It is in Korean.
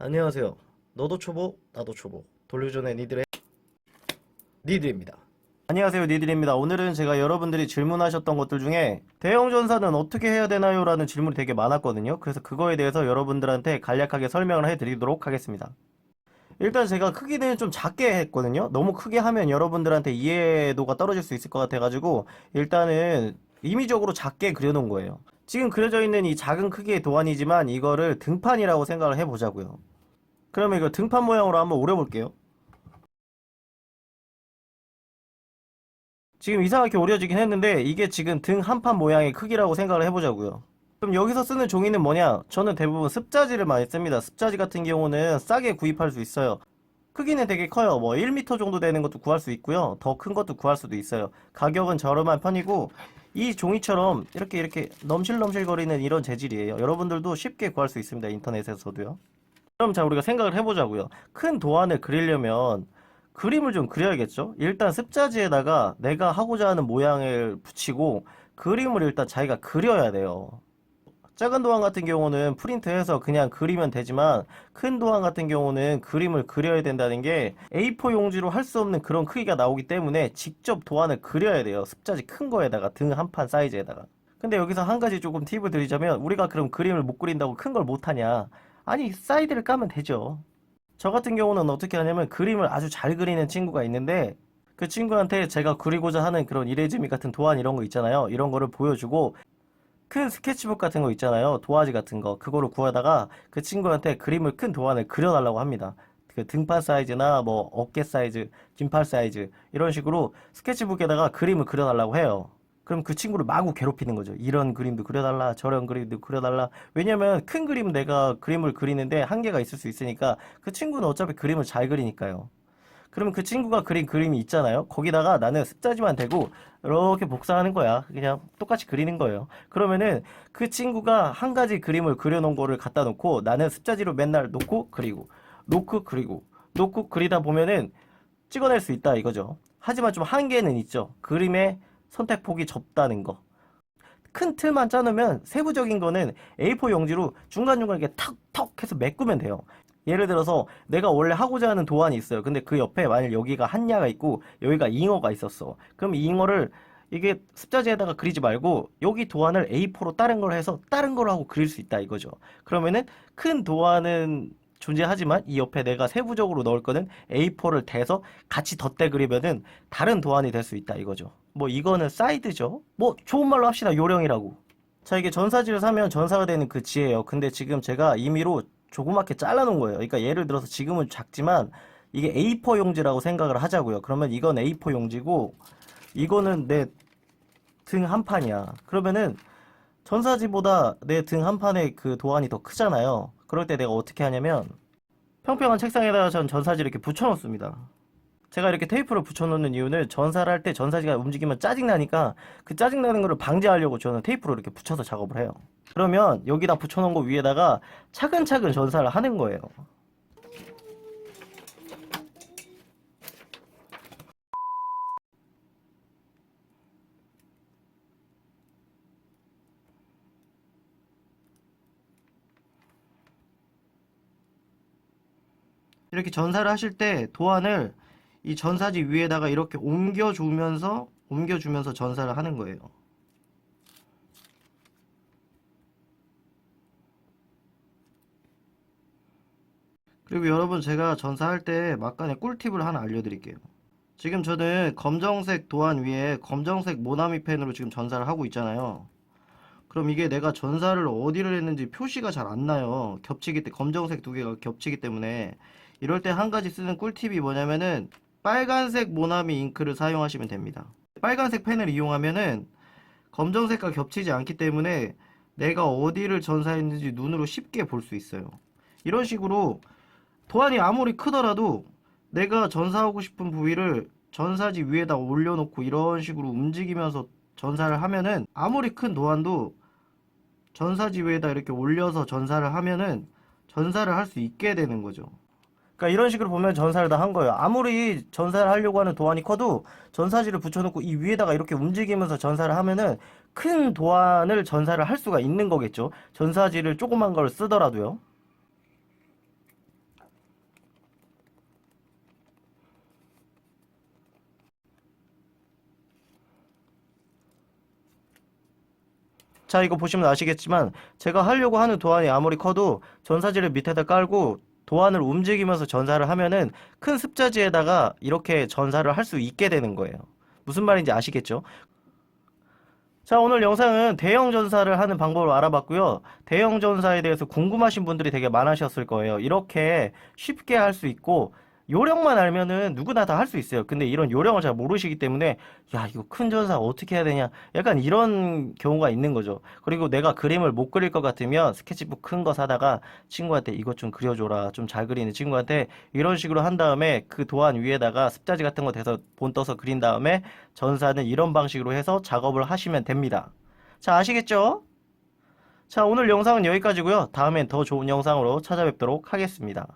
안녕하세요. 너도 초보, 나도 초보. 돌려전의 니들의 니들입니다. 안녕하세요, 니들입니다. 오늘은 제가 여러분들이 질문하셨던 것들 중에 대형 전사는 어떻게 해야 되나요? 라는 질문이 되게 많았거든요. 그래서 그거에 대해서 여러분들한테 간략하게 설명을 해드리도록 하겠습니다. 일단 제가 크기는 좀 작게 했거든요. 너무 크게 하면 여러분들한테 이해도가 떨어질 수 있을 것 같아가지고 일단은 임의적으로 작게 그려놓은 거예요. 지금 그려져 있는 이 작은 크기의 도안이지만 이거를 등판이라고 생각을 해보자고요. 그러면 이거 등판 모양으로 한번 오려볼게요. 지금 이상하게 오려지긴 했는데 이게 지금 등 한 판 모양의 크기라고 생각을 해보자고요. 그럼 여기서 쓰는 종이는 뭐냐? 저는 대부분 습자지를 많이 씁니다. 습자지 같은 경우는 싸게 구입할 수 있어요. 크기는 되게 커요. 뭐 1m 정도 되는 것도 구할 수 있고요. 더 큰 것도 구할 수도 있어요. 가격은 저렴한 편이고 이 종이처럼 이렇게 이렇게 넘실넘실거리는 이런 재질이에요. 여러분들도 쉽게 구할 수 있습니다. 인터넷에서도요. 그럼 자 우리가 생각을 해보자고요. 큰 도안을 그리려면 그림을 좀 그려야겠죠? 일단 습자지에다가 내가 하고자 하는 모양을 붙이고 그림을 일단 자기가 그려야 돼요. 작은 도안 같은 경우는 프린트해서 그냥 그리면 되지만 큰 도안 같은 경우는 그림을 그려야 된다는 게 A4 용지로 할 수 없는 그런 크기가 나오기 때문에 직접 도안을 그려야 돼요. 습자지 큰 거에다가 등 한 판 사이즈에다가. 근데 여기서 한 가지 조금 팁을 드리자면 우리가 그럼 그림을 못 그린다고 큰 걸 못하냐? 아니 사이드를 까면 되죠. 저 같은 경우는 어떻게 하냐면 그림을 아주 잘 그리는 친구가 있는데 그 친구한테 제가 그리고자 하는 그런 이레즈미 같은 도안 이런 거 있잖아요. 이런 거를 보여주고 큰 스케치북 같은 거 있잖아요. 도화지 같은 거. 그거를 구하다가 그 친구한테 그림을 큰 도안을 그려달라고 합니다. 그 등판 사이즈나 뭐 어깨 사이즈, 긴팔 사이즈 이런 식으로 스케치북에다가 그림을 그려달라고 해요. 그럼 그 친구를 마구 괴롭히는 거죠. 이런 그림도 그려달라, 저런 그림도 그려달라. 왜냐면 큰 그림 내가 그림을 그리는데 한계가 있을 수 있으니까 그 친구는 어차피 그림을 잘 그리니까요. 그러면 그 친구가 그린 그림이 있잖아요. 거기다가 나는 습자지만 대고 이렇게 복사하는 거야. 그냥 똑같이 그리는 거예요. 그러면은 그 친구가 한 가지 그림을 그려놓은 거를 갖다 놓고 나는 습자지로 맨날 놓고 그리고 놓고 그리고 놓고 그리다 보면은 찍어낼 수 있다 이거죠. 하지만 좀 한계는 있죠. 그림의 선택폭이 좁다는 거. 큰 틀만 짜놓으면 세부적인 거는 A4 용지로 중간중간 이렇게 턱턱 해서 메꾸면 돼요. 예를 들어서 내가 원래 하고자 하는 도안이 있어요. 근데 그 옆에 만약 여기가 한야가 있고 여기가 잉어가 있었어. 그럼 이 잉어를 이게 습자지에다가 그리지 말고 여기 도안을 A4로 다른 걸 해서 다른 걸 하고 그릴 수 있다 이거죠. 그러면은 큰 도안은 존재하지만 이 옆에 내가 세부적으로 넣을 거는 A4를 대서 같이 덧대 그리면은 다른 도안이 될 수 있다 이거죠. 뭐 이거는 사이드죠. 뭐 좋은 말로 합시다. 요령이라고. 자 이게 전사지를 사면 전사가 되는 그 지예요. 근데 지금 제가 임의로 조그맣게 잘라놓은 거예요. 그러니까 예를 들어서 지금은 작지만 이게 A4 용지라고 생각을 하자고요. 그러면 이건 A4 용지고 이거는 내 등 한 판이야. 그러면은 전사지보다 내 등 한 판의 그 도안이 더 크잖아요. 그럴 때 내가 어떻게 하냐면 평평한 책상에다가 전 전사지를 이렇게 붙여놓습니다. 제가 이렇게 테이프를 붙여놓는 이유는 전사를 할 때 전사지가 움직이면 짜증나니까 그 짜증나는 거를 방지하려고 저는 테이프로 이렇게 붙여서 작업을 해요. 그러면 여기다 붙여놓은 거 위에다가 차근차근 전사를 하는 거예요. 이렇게 전사를 하실 때 도안을 이 전사지 위에다가 이렇게 옮겨주면서 옮겨주면서 전사를 하는 거예요. 그리고 여러분 제가 전사할 때 막간에 꿀팁을 하나 알려드릴게요. 지금 저는 검정색 도안 위에 검정색 모나미 펜으로 지금 전사를 하고 있잖아요. 그럼 이게 내가 전사를 어디를 했는지 표시가 잘 안 나요. 겹치기 때 검정색 두 개가 겹치기 때문에 이럴 때 한 가지 쓰는 꿀팁이 뭐냐면은 빨간색 모나미 잉크를 사용하시면 됩니다. 빨간색 펜을 이용하면은 검정색과 겹치지 않기 때문에 내가 어디를 전사했는지 눈으로 쉽게 볼 수 있어요. 이런 식으로 도안이 아무리 크더라도 내가 전사하고 싶은 부위를 전사지 위에다 올려놓고 이런 식으로 움직이면서 전사를 하면은 아무리 큰 도안도 전사지 위에다 이렇게 올려서 전사를 하면은 전사를 할 수 있게 되는 거죠. 그러니까 이런 식으로 보면 전사를 다 한 거예요. 아무리 전사를 하려고 하는 도안이 커도 전사지를 붙여놓고 이 위에다가 이렇게 움직이면서 전사를 하면은 큰 도안을 전사를 할 수가 있는 거겠죠. 전사지를 조그만 걸 쓰더라도요. 자, 이거 보시면 아시겠지만 제가 하려고 하는 도안이 아무리 커도 전사지를 밑에다 깔고 도안을 움직이면서 전사를 하면은 큰 습자지에다가 이렇게 전사를 할 수 있게 되는 거예요. 무슨 말인지 아시겠죠? 자, 오늘 영상은 대형 전사를 하는 방법을 알아봤고요. 대형 전사에 대해서 궁금하신 분들이 되게 많으셨을 거예요. 이렇게 쉽게 할 수 있고, 요령만 알면은 누구나 다 할 수 있어요. 근데 이런 요령을 잘 모르시기 때문에, 야, 이거 큰 전사 어떻게 해야 되냐? 약간 이런 경우가 있는 거죠. 그리고 내가 그림을 못 그릴 것 같으면 스케치북 큰 거 사다가 친구한테 이것 좀 그려줘라. 좀 잘 그리는 친구한테 이런 식으로 한 다음에 그 도안 위에다가 습자지 같은 거 대서 본 떠서 그린 다음에 전사는 이런 방식으로 해서 작업을 하시면 됩니다. 자, 아시겠죠? 자, 오늘 영상은 여기까지고요. 다음엔 더 좋은 영상으로 찾아뵙도록 하겠습니다.